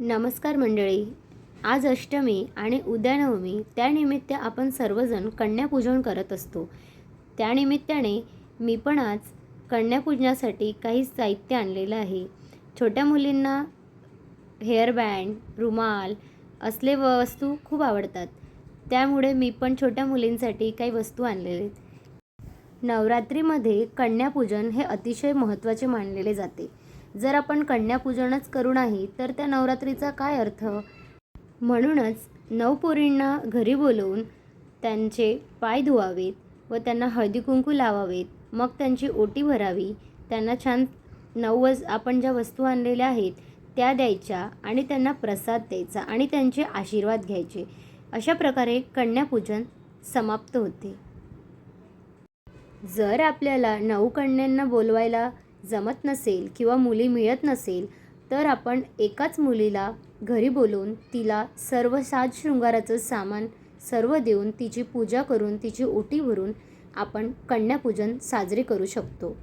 नमस्कार मंडळी. आज अष्टमी आणि उद्या नवमी त्यानिमित्त आपण सर्वजण कन्यापूजन करत असतो. त्यानिमित्ताने मी पण आज कन्यापूजनासाठी काही साहित्य आणलेलं आहे. छोट्या मुलींना हेअरबँड रुमाल असले वस्तू खूप आवडतात. त्यामुळे मी पण छोट्या मुलींसाठी काही वस्तू आणलेले आहेत. नवरात्रीमध्ये कन्यापूजन हे अतिशय महत्त्वाचे मानलेले जाते. जर आपण कन्यापूजनच करू नाही तर त्या नवरात्रीचा काय अर्थ? म्हणूनच नवपोरींना घरी बोलवून त्यांचे पाय धुवावेत व त्यांना हळदी कुंकू लावावेत. मग त्यांची ओटी भरावी. त्यांना छान नववस आपण ज्या वस्तू आणलेल्या आहेत त्या द्यायच्या आणि त्यांना प्रसाद द्यायचा आणि त्यांचे आशीर्वाद घ्यायचे. अशा प्रकारे कन्यापूजन समाप्त होते. जर आपल्याला नऊ कन्यांना बोलवायला जमत नसेल किंवा मुली मिळत नसेल तर आपण एकाच मुलीला घरी बोलवून तिला सर्व साज शृंगाराचं सामान सर्व देऊन तिची पूजा करून तिची ओटी भरून आपण कन्यापूजन साजरे करू शकतो.